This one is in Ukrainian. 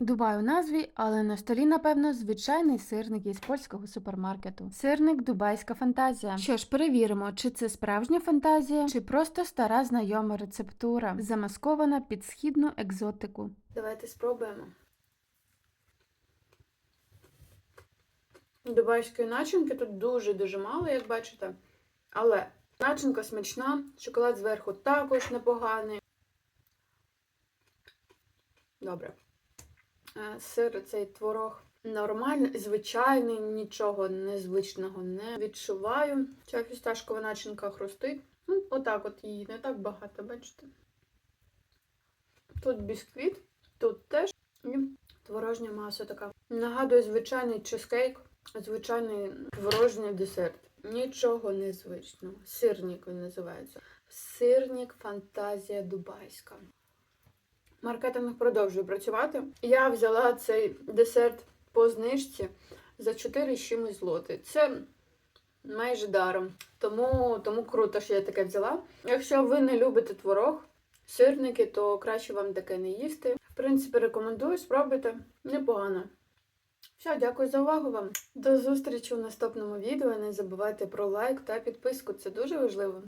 Дубай у назві, але на столі, напевно, звичайний сирник із польського супермаркету. Сирник Дубайська фантазія. Що ж, перевіримо, чи це справжня фантазія, чи просто стара знайома рецептура, замаскована під східну екзотику. Давайте спробуємо. Дубайської начинки тут дуже-дуже мало, як бачите. Але начинка смачна, шоколад зверху також непоганий. Добре. Е, Сир цей творог нормальний, звичайний, нічого незвичного не відчуваю. Ця фісташкова начинка хрустить. Ну, отак от її не так багато, бачите. Тут бісквіт, тут теж і творожня маса така. Нагадує звичайний чизкейк, звичайний творожний десерт. Нічого незвичного. Сирник він називається. Сирник фантазія дубайська. Маркетинг продовжує працювати. Я взяла цей десерт по знижці за 4 з чимось злоти. Це майже даром. Тому, тому круто, що я таке взяла. Якщо ви не любите творог, сирники, то краще вам таке не їсти. В принципі, рекомендую, спробуйте. Непогано. Все, дякую за увагу вам. До зустрічі у наступному відео. Не забувайте про лайк та підписку, це дуже важливо.